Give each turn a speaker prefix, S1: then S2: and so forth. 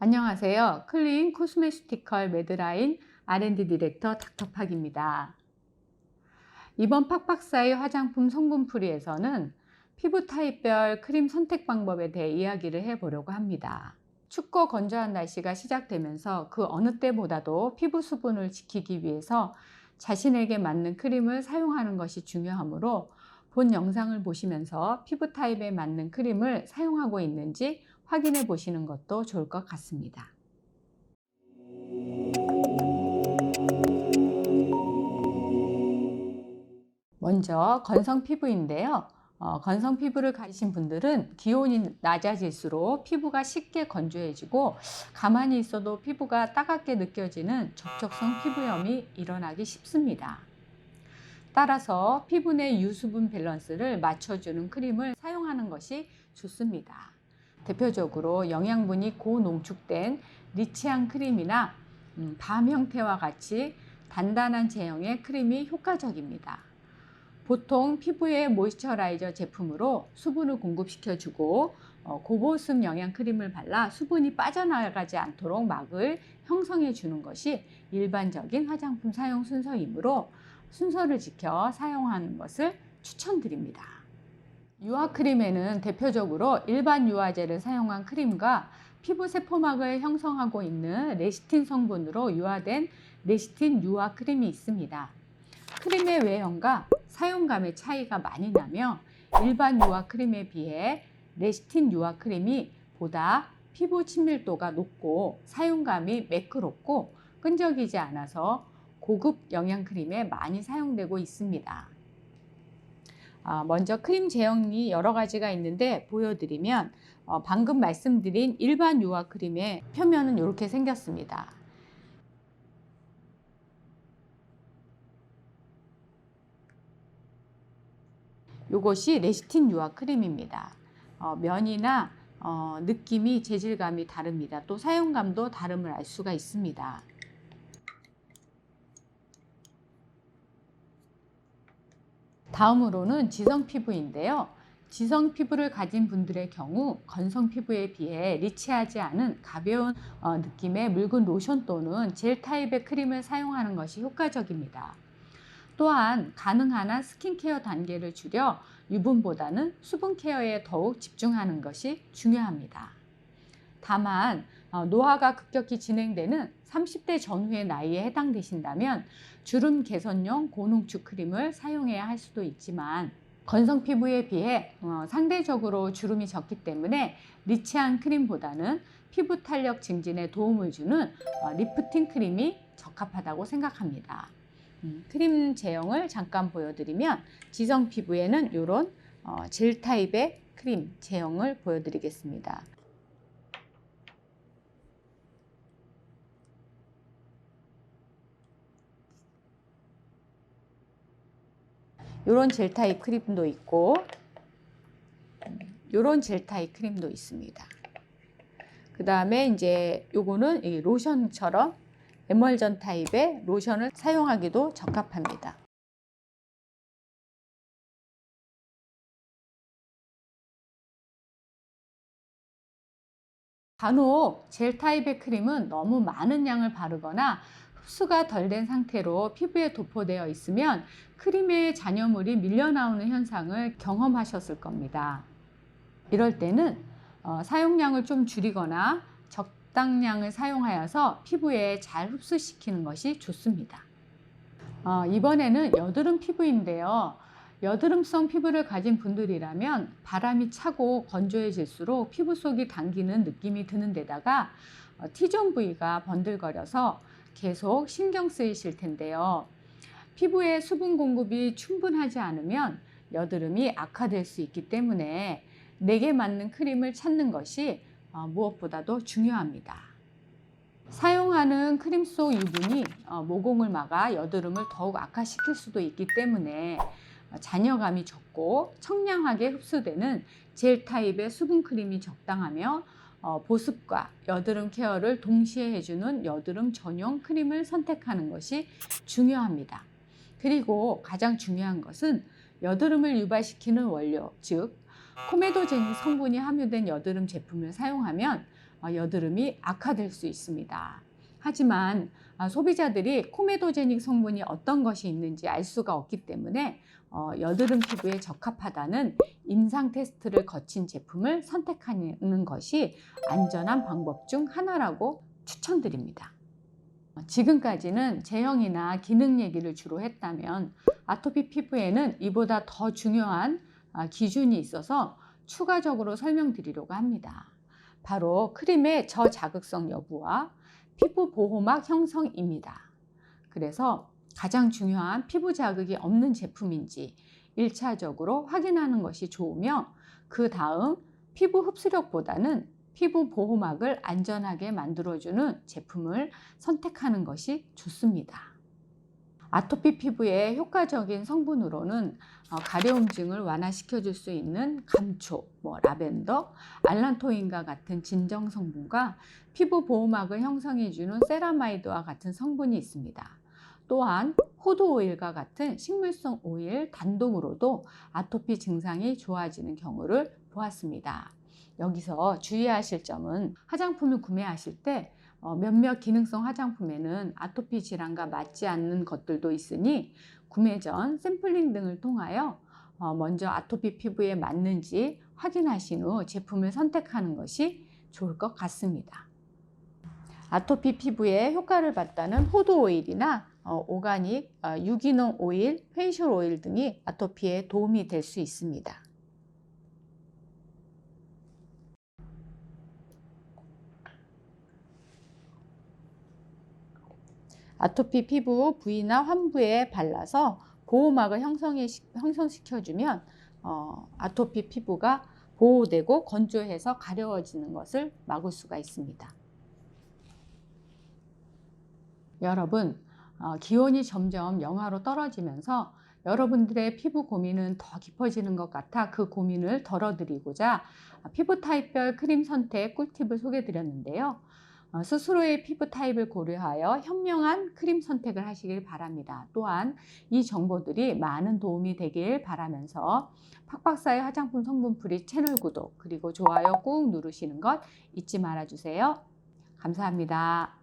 S1: 안녕하세요. 클린 코스메티컬 매드라인 R&D 디렉터 닥터팍입니다. 이번 팍팍사의 화장품 성분풀이에서는 피부 타입별 크림 선택 방법에 대해 이야기를 해보려고 합니다. 춥고 건조한 날씨가 시작되면서 그 어느 때보다도 피부 수분을 지키기 위해서 자신에게 맞는 크림을 사용하는 것이 중요하므로 본 영상을 보시면서 피부 타입에 맞는 크림을 사용하고 있는지 확인해 보시는 것도 좋을 것 같습니다. 먼저 건성 피부인데요. 어, 건성 피부를 가지신 분들은 기온이 낮아질수록 피부가 쉽게 건조해지고 가만히 있어도 피부가 따갑게 느껴지는 접촉성 피부염이 일어나기 쉽습니다. 따라서 피부 내 유수분 밸런스를 맞춰주는 크림을 사용하는 것이 좋습니다. 대표적으로 영양분이 고농축된 리치한 크림이나 음, 밤 형태와 같이 단단한 제형의 크림이 효과적입니다. 보통 피부에 모이스처라이저 제품으로 수분을 공급시켜주고 어, 고보습 영양 크림을 발라 수분이 빠져나가지 않도록 막을 형성해 주는 것이 일반적인 화장품 사용 순서이므로 순서를 지켜 사용하는 것을 추천드립니다. 유화 크림에는 대표적으로 일반 유화제를 사용한 크림과 피부 세포막을 형성하고 있는 레시틴 성분으로 유화된 레시틴 유화 크림이 있습니다. 크림의 외형과 사용감의 차이가 많이 나며 일반 유화 크림에 비해 레시틴 유화 크림이 보다 피부 친밀도가 높고 사용감이 매끄럽고 끈적이지 않아서 고급 영양 크림에 많이 사용되고 있습니다. 아, 먼저 크림 제형이 여러 가지가 있는데 보여드리면 어, 방금 말씀드린 일반 유화 크림의 표면은 이렇게 생겼습니다. 이것이 레시틴 유화 크림입니다. 어, 면이나 어, 느낌이 재질감이 다릅니다. 또 사용감도 다름을 알 수가 있습니다. 다음으로는 지성 피부인데요. 지성 피부를 가진 분들의 경우 건성 피부에 비해 리치하지 않은 가벼운 어, 느낌의 묽은 로션 또는 젤 타입의 크림을 사용하는 것이 효과적입니다. 또한 가능한 한 스킨케어 단계를 줄여 유분보다는 수분 케어에 더욱 집중하는 것이 중요합니다. 다만 어, 노화가 급격히 진행되는 30대 전후의 나이에 해당되신다면 주름 개선용 고농축 크림을 사용해야 할 수도 있지만 건성 피부에 비해 어, 상대적으로 주름이 적기 때문에 리치한 크림보다는 피부 탄력 증진에 도움을 주는 어, 리프팅 크림이 적합하다고 생각합니다. 음, 크림 제형을 잠깐 보여드리면 지성 피부에는 이런 어, 젤 타입의 크림 제형을 보여드리겠습니다. 이런 젤 타입 크림도 있고 이런 젤 타입 크림도 있습니다. 그 다음에 이제 요거는 이 로션처럼 에멀전 타입의 로션을 사용하기도 적합합니다. 간혹 젤 타입의 크림은 너무 많은 양을 바르거나 흡수가 덜 된 상태로 피부에 도포되어 있으면 크림의 잔여물이 밀려나오는 현상을 경험하셨을 겁니다. 이럴 때는 어, 사용량을 좀 줄이거나 적당량을 사용하여서 피부에 잘 흡수시키는 것이 좋습니다. 어, 이번에는 여드름 피부인데요. 여드름성 피부를 가진 분들이라면 바람이 차고 건조해질수록 피부 속이 당기는 느낌이 드는 데다가 어, T존 부위가 번들거려서 계속 신경 쓰이실 텐데요. 피부에 수분 공급이 충분하지 않으면 여드름이 악화될 수 있기 때문에 내게 맞는 크림을 찾는 것이 어, 무엇보다도 중요합니다. 사용하는 크림 속 유분이 어, 모공을 막아 여드름을 더욱 악화시킬 수도 있기 때문에 잔여감이 적고 청량하게 흡수되는 젤 타입의 수분 크림이 적당하며 어, 보습과 여드름 케어를 동시에 해주는 여드름 전용 크림을 선택하는 것이 중요합니다. 그리고 가장 중요한 것은 여드름을 유발시키는 원료, 즉 코메도제닉 성분이 함유된 여드름 제품을 사용하면 어, 여드름이 악화될 수 있습니다. 하지만 아, 소비자들이 코메도제닉 성분이 어떤 것이 있는지 알 수가 없기 때문에 어, 여드름 피부에 적합하다는 임상 테스트를 거친 제품을 선택하는 것이 안전한 방법 중 하나라고 추천드립니다. 어, 지금까지는 제형이나 기능 얘기를 주로 했다면 아토피 피부에는 이보다 더 중요한 아, 기준이 있어서 추가적으로 설명드리려고 합니다. 바로 크림의 저자극성 여부와 피부 보호막 형성입니다. 그래서 가장 중요한 피부 자극이 없는 제품인지 1차적으로 확인하는 것이 좋으며 그 다음 피부 흡수력보다는 피부 보호막을 안전하게 만들어주는 제품을 선택하는 것이 좋습니다. 아토피 피부의 효과적인 성분으로는 어, 가려움증을 완화시켜 줄 수 있는 감초, 뭐 라벤더, 알란토인과 같은 진정 성분과 피부 보호막을 형성해 주는 세라마이드와 같은 성분이 있습니다. 또한 호두 오일과 같은 식물성 오일 단독으로도 아토피 증상이 좋아지는 경우를 보았습니다. 여기서 주의하실 점은 화장품을 구매하실 때 어, 몇몇 기능성 화장품에는 아토피 질환과 맞지 않는 것들도 있으니 구매 전 샘플링 등을 통하여 어, 먼저 아토피 피부에 맞는지 확인하신 후 제품을 선택하는 것이 좋을 것 같습니다. 아토피 피부에 효과를 봤다는 호두 오일이나 어, 오가닉, 어, 유기농 오일, 페이셜 오일 등이 아토피에 도움이 될 수 있습니다. 아토피 피부 부위나 환부에 발라서 보호막을 형성시켜주면 어, 아토피 피부가 보호되고 건조해서 가려워지는 것을 막을 수가 있습니다. 여러분, 어, 기온이 점점 영하로 떨어지면서 여러분들의 피부 고민은 더 깊어지는 것 같아 그 고민을 덜어드리고자 피부 타입별 크림 선택 꿀팁을 소개해 드렸는데요. 어, 스스로의 피부 타입을 고려하여 현명한 크림 선택을 하시길 바랍니다. 또한 이 정보들이 많은 도움이 되길 바라면서 팍박사의 화장품 성분풀이 채널 구독 그리고 좋아요 꾹 누르시는 것 잊지 말아주세요. 감사합니다.